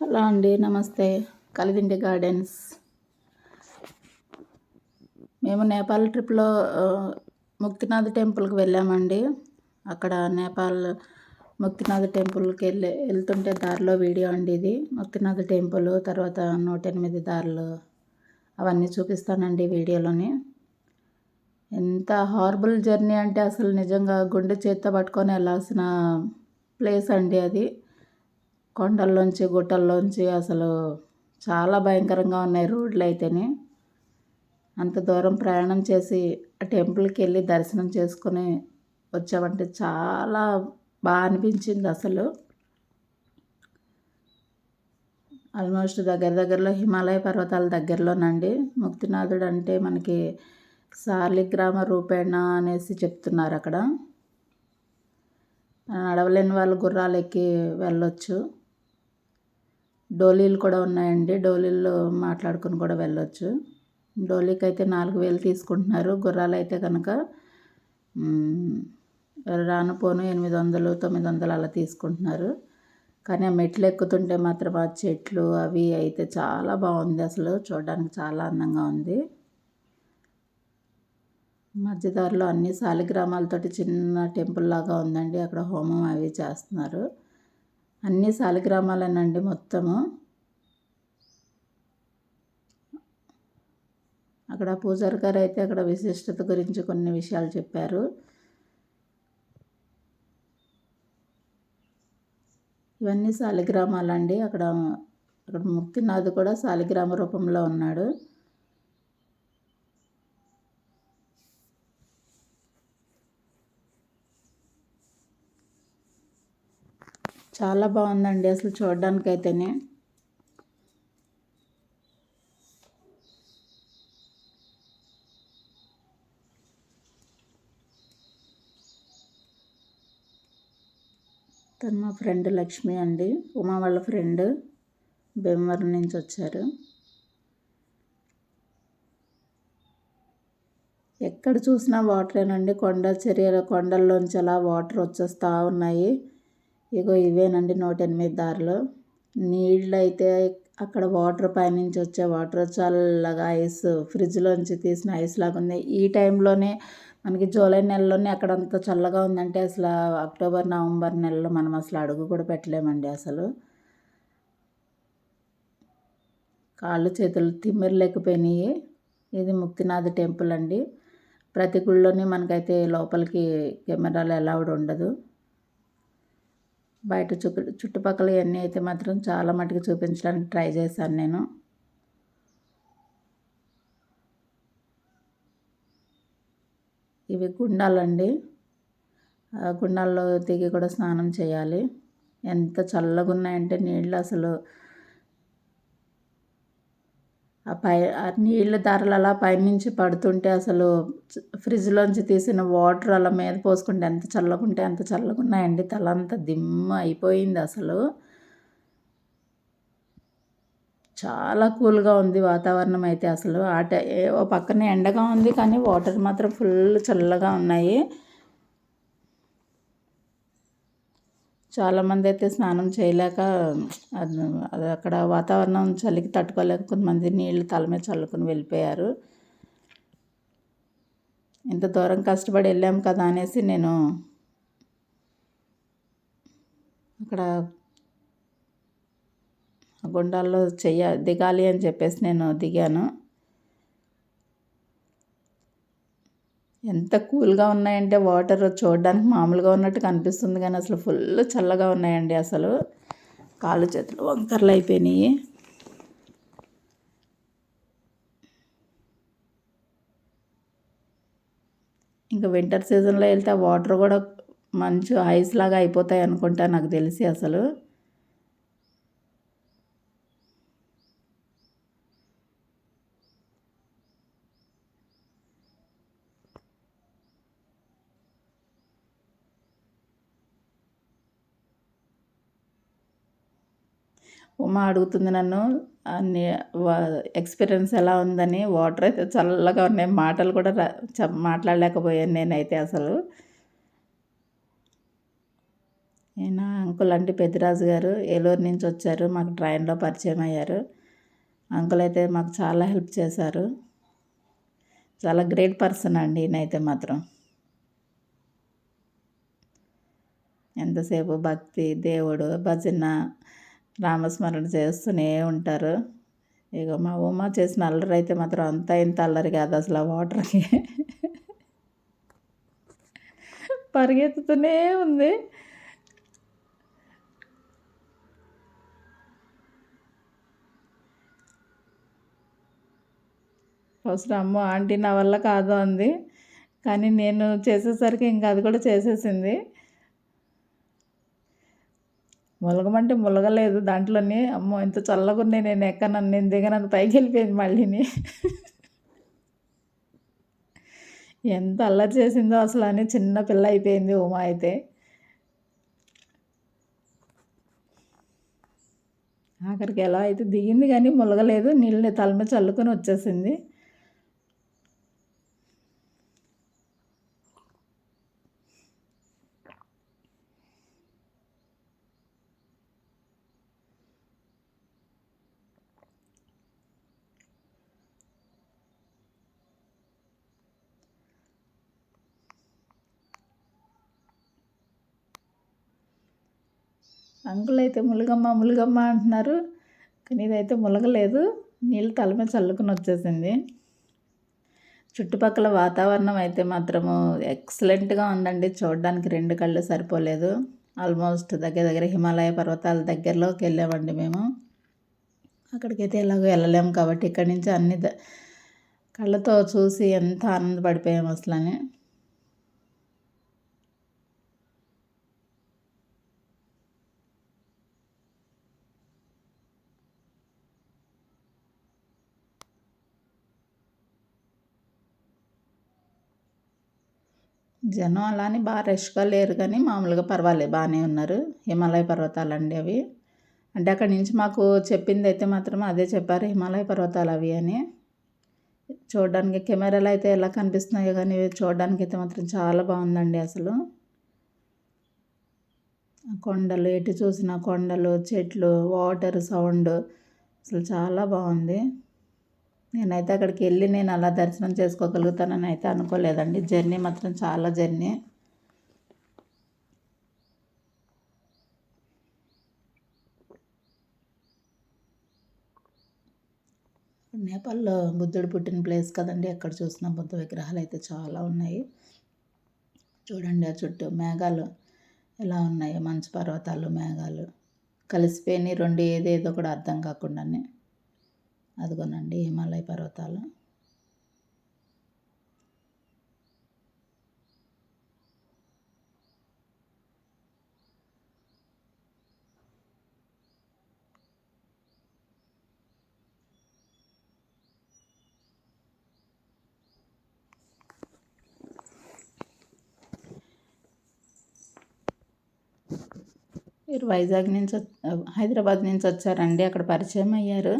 Hello అండి నమస్తే. Kalidindi gardens. మేము నేపాల్ ట్రిప్లో ముక్తినాథ్ టెంపుల్కి వెళ్ళామండి. అక్కడ నేపాల్ ముక్తినాథ్ టెంపుల్కి వెళ్ళి వెళ్తుంటే దారిలో వీడియో అండి ఇది. ముక్తినాథ్ టెంపుల్ తర్వాత నూట ఎనిమిది దారులు అవన్నీ చూపిస్తానండి వీడియోలోని. ఎంత హార్బుల్ జర్నీ అంటే అసలు నిజంగా గుండె చేత్తో పట్టుకొని వెళ్ళాల్సిన ప్లేస్ అండి అది. కొండల్లోంచి గుట్టల్లోంచి అసలు చాలా భయంకరంగా ఉన్నాయి రోడ్లు అయితేనే అంత దూరం ప్రయాణం చేసి ఆ టెంపుల్కి వెళ్ళి దర్శనం చేసుకొని వచ్చామంటే చాలా బాగా అనిపించింది అసలు. ఆల్మోస్ట్ దగ్గర దగ్గరలో హిమాలయ పర్వతాల దగ్గరలోనండి. ముక్తినాథుడు అంటే మనకి సాలిగ్రామ రూపేణ అనేసి చెప్తున్నారు అక్కడ. నడవలేని వాళ్ళు గుర్రాలు ఎక్కి వెళ్ళొచ్చు. డోలీలు కూడా ఉన్నాయండి. డోలీల్లో మాట్లాడుకుని కూడా వెళ్ళొచ్చు. డోలీకి అయితే నాలుగు వేలు తీసుకుంటున్నారు. గుర్రాలు అయితే కనుక రాను పోను ఎనిమిది వందలు తొమ్మిది వందలు అలా తీసుకుంటున్నారు. కానీ ఆ మెట్లు ఎక్కుతుంటే మాత్రం ఆ చెట్లు అవి అయితే చాలా బాగుంది అసలు. చూడడానికి చాలా అందంగా ఉంది. మధ్యదారిలో అన్ని శాలిగ్రామాలతోటి చిన్న టెంపుల్ లాగా ఉందండి. అక్కడ హోమం అవి చేస్తున్నారు. అన్ని శాలిగ్రామాలేనండి మొత్తము. అక్కడ పూజారి గారు అయితే అక్కడ విశిష్టత గురించి కొన్ని విషయాలు చెప్పారు. ఇవన్నీ శాలిగ్రామాలండి అక్కడ అక్కడ ముక్తినాథ్ కూడా శాలిగ్రామ రూపంలో ఉన్నాడు. చాలా బాగుందండి అసలు చూడడానికైతేనే. తను మా ఫ్రెండ్ లక్ష్మి అండి. ఉమా వాళ్ళ ఫ్రెండ్ భీమవరం నుంచి వచ్చారు. ఎక్కడ చూసినా వాటరేనండి. కొండ చర్యల కొండల్లోంచి అలా వాటర్ వచ్చేస్తూ ఉన్నాయి. ఇగో ఇవేనండి నూట ఎనిమిది దారులు. నీళ్ళు అయితే అక్కడ వాటర్ పైనుంచి వచ్చే వాటర్ చల్లగా ఐస్ ఫ్రిడ్జ్లోంచి తీసిన ఐస్ లాగా ఉంది. ఈ టైంలోనే మనకి జూలై నెలలోనే అక్కడ అంత చల్లగా ఉందంటే అసలు అక్టోబర్ నవంబర్ నెలలో మనం అసలు అడుగు కూడా పెట్టలేమండి అసలు. కాళ్ళు చేతులు తిమ్మిరలేకపోయినాయి ఇది ముక్తినాథ్ టెంపుల్ అండి. ప్రతి గుళ్ళోని మనకైతే లోపలికి కెమెరాలు అలౌడ్ ఉండదు. బయట చుట్టు చుట్టుపక్కల ఇవన్నీ అయితే మాత్రం చాలా మటుకు చూపించడానికి ట్రై చేశాను నేను. ఇవి గుండాలండి. గుండాల్లో దిగి కూడా స్నానం చేయాలి. ఎంత చల్లగా ఉన్నాయంటే నీళ్ళు అసలు ఆ పై ఆ నీళ్ళ ధారలు అలా పైనుంచి పడుతుంటే అసలు ఫ్రిడ్జ్లోంచి తీసిన వాటర్ అలా మీద పోసుకుంటే ఎంత చల్లగా ఉంటే అంత చల్లగా ఉన్నాయండి తల అంతా దిమ్మ అయిపోయింది అసలు. చాలా కూల్గా ఉంది వాతావరణం అయితే అసలు. ఆ ఓ పక్కన ఎండగా ఉంది కానీ వాటర్ మాత్రం ఫుల్ చల్లగా ఉన్నాయి. చాలామంది అయితే స్నానం చేయలేక అది అక్కడ వాతావరణం చలికి తట్టుకోలేక కొంతమంది నీళ్ళు తల మీద చల్లుకొని వెళ్ళిపోయారు. ఇంత దూరం కష్టపడి వెళ్ళాం కదా అనేసి నేను అక్కడ గుండాల్లో చెయ్య దిగాలి అని చెప్పేసి నేను దిగాను. ఎంత కూల్గా ఉన్నాయంటే వాటర్ చూడడానికి మామూలుగా ఉన్నట్టు కనిపిస్తుంది కానీ అసలు ఫుల్ చల్లగా ఉన్నాయండి అసలు. కాళ్ళు చేతులు వంకర్లు అయిపోయినాయి. ఇంకా వింటర్ సీజన్లో వెళ్తే వాటర్ కూడా మంచి ఐస్ లాగా అయిపోతాయి అనుకుంటా నాకు తెలిసి అసలు. ఉమా అడుగుతుంది నన్ను అన్ని ఎక్స్పీరియన్స్ ఎలా ఉందని వాటర్ అయితే చల్లగా ఉన్నాయి. మాటలు కూడా మాట్లాడలేకపోయాను నేనైతే అసలు. ఈయన అంకుల్ అంటే పెద్దిరాజు గారు ఏలూరు నుంచి వచ్చారు మాకు ట్రైన్లో పరిచయం అయ్యారు. అంకుల్ అయితే మాకు చాలా హెల్ప్ చేశారు. చాలా గ్రేట్ పర్సన్ అండి ఈయనైతే మాత్రం. ఎంతసేపు భక్తి దేవుడు భజన రామస్మరణ చేస్తూనే ఉంటారు. ఇక మా ఉమ్మ చేసిన అల్లరి అయితే మాత్రం అంత ఇంత అల్లరి కాదు అసలు ఆ వాటర్కి. పరిగెత్తుతూనే ఉంది. ఫస్ట్ అమ్మ ఆంటీ నా వల్ల కాదు అంది. కానీ నేను చేసేసరికి ఇంకా అది కూడా చేసేసింది. ములగమంటే ములగలేదు. దాంట్లోనే అమ్మో ఇంత చల్లగా ఉన్నాయి. నేను ఎక్కనన్ను నేను దిగనన్ను పైకి వెళ్ళిపోయింది మళ్ళీని ఎంత అల్లరి చేసిందో అసలు అని చిన్న పిల్ల అయిపోయింది ఉమా అయితే. ఆఖరికి ఎలా అయితే దిగింది కానీ ములగలేదు. నీళ్ళని తల మీద చల్లుకొని వచ్చేసింది. అంకుల్ అయితే ములుగమ్మ ములుగమ్మ అంటున్నారు. కానీ ఇదైతే ములగలేదు. నీళ్ళు తల మీద చల్లుకుని వచ్చేసింది. చుట్టుపక్కల వాతావరణం అయితే మాత్రము ఎక్సలెంట్గా ఉందండి. చూడడానికి రెండు కళ్ళు సరిపోలేదు. ఆల్మోస్ట్ దగ్గర దగ్గర హిమాలయ పర్వతాల దగ్గరలోకి వెళ్ళామండి మేము. అక్కడికైతే ఎలాగో వెళ్ళలేము కాబట్టి ఇక్కడి నుంచి అన్ని కళ్ళతో చూసి ఎంత ఆనందపడిపోయాము అసలని. జనం అలానే బాగా రష్గా లేరు కానీ మామూలుగా పర్వాలేదు బాగానే ఉన్నారు. హిమాలయ పర్వతాలు అండి అవి. అంటే అక్కడి నుంచి మాకు చెప్పింది అయితే మాత్రం అదే చెప్పారు హిమాలయ పర్వతాలు అవి అని. చూడడానికి కెమెరాలు అయితే ఎలా కనిపిస్తున్నాయో కానీ చూడడానికి అయితే మాత్రం చాలా బాగుందండి అసలు. కొండలు ఎటు చూసిన కొండలు చెట్లు వాటర్ సౌండ్ అసలు చాలా బాగుంది. నేనైతే అక్కడికి వెళ్ళి నేను అలా దర్శనం చేసుకోగలుగుతానని అయితే అనుకోలేదండి. జర్నీ మాత్రం చాలా జర్నీ. నేపాల్లో బుద్ధుడు పుట్టిన ప్లేస్ కదండి ఎక్కడ చూసినా బుద్ధ విగ్రహాలు అయితే చాలా ఉన్నాయి. చూడండి ఆ చుట్టూ మేఘాలు ఎలా ఉన్నాయో మంచు పర్వతాలు మేఘాలు. కలిసిపోయినాయి రెండు ఏదేదో కూడా అర్థం కాకుండానే. అదిగోనండి హిమాలయ పర్వతాలు. మీరు వైజాగ్ నుంచి హైదరాబాద్ నుంచి వచ్చారండి అక్కడ పరిచయం అయ్యారు.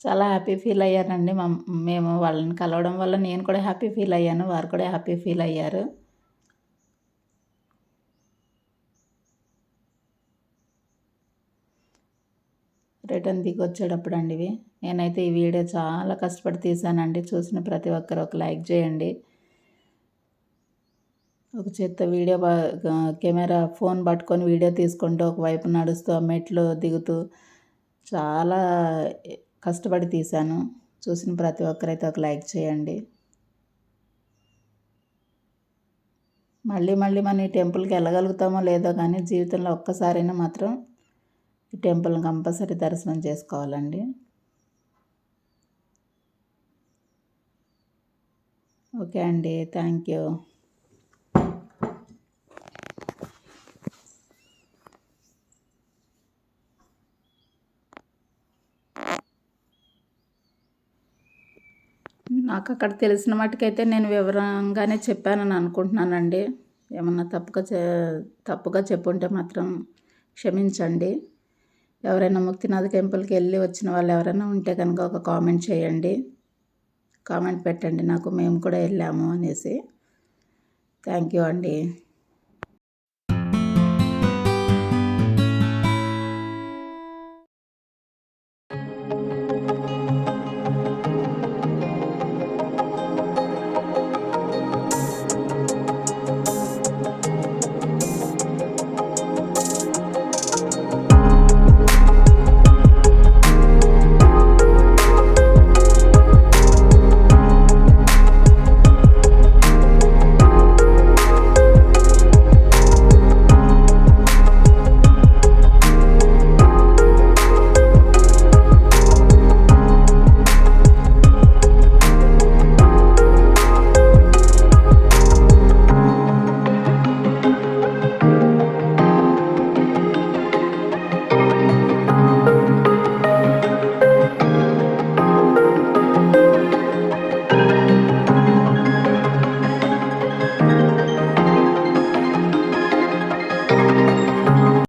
చాలా హ్యాపీ ఫీల్ అయ్యారండి మా మేము వాళ్ళని కలవడం వల్ల నేను కూడా హ్యాపీ ఫీల్ అయ్యాను. వారు కూడా హ్యాపీ ఫీల్ అయ్యారు. రిటర్న్ దిగి వచ్చేటప్పుడు అండి ఇవి. నేనైతే ఈ వీడియో చాలా కష్టపడి తీసానండి. చూసిన ప్రతి ఒక్కరు ఒక లైక్ చేయండి. ఒక చేత్త వీడియో కెమెరా ఫోన్ పట్టుకొని వీడియో తీసుకుంటూ ఒకవైపు నడుస్తూ ఆ మెట్లు దిగుతూ చాలా కష్టపడి తీశాను. చూసిన ప్రతి ఒక్కరైతే ఒక లైక్ చేయండి. మళ్ళీ మళ్ళీ మనం ఈ టెంపుల్కి వెళ్ళగలుగుతామో లేదో కానీ జీవితంలో ఒక్కసారైనా మాత్రం ఈ టెంపుల్ని కంపల్సరీ దర్శనం చేసుకోవాలండి. ఓకే అండి. Thank you. నాకు అక్కడ తెలిసిన మట్టుకైతే నేను వివరంగానే చెప్పానని అనుకుంటున్నానండి. ఏమన్నా తప్పుగా తప్పుగా చెప్పుంటే మాత్రం క్షమించండి. ఎవరైనా ముక్తినాథ్ టెంపుల్కి వెళ్ళి వచ్చిన వాళ్ళు ఎవరైనా ఉంటే కనుక ఒక కామెంట్ చేయండి. కామెంట్ పెట్టండి నాకు మేము కూడా వెళ్ళాము అనేసి. థ్యాంక్ యూ అండి.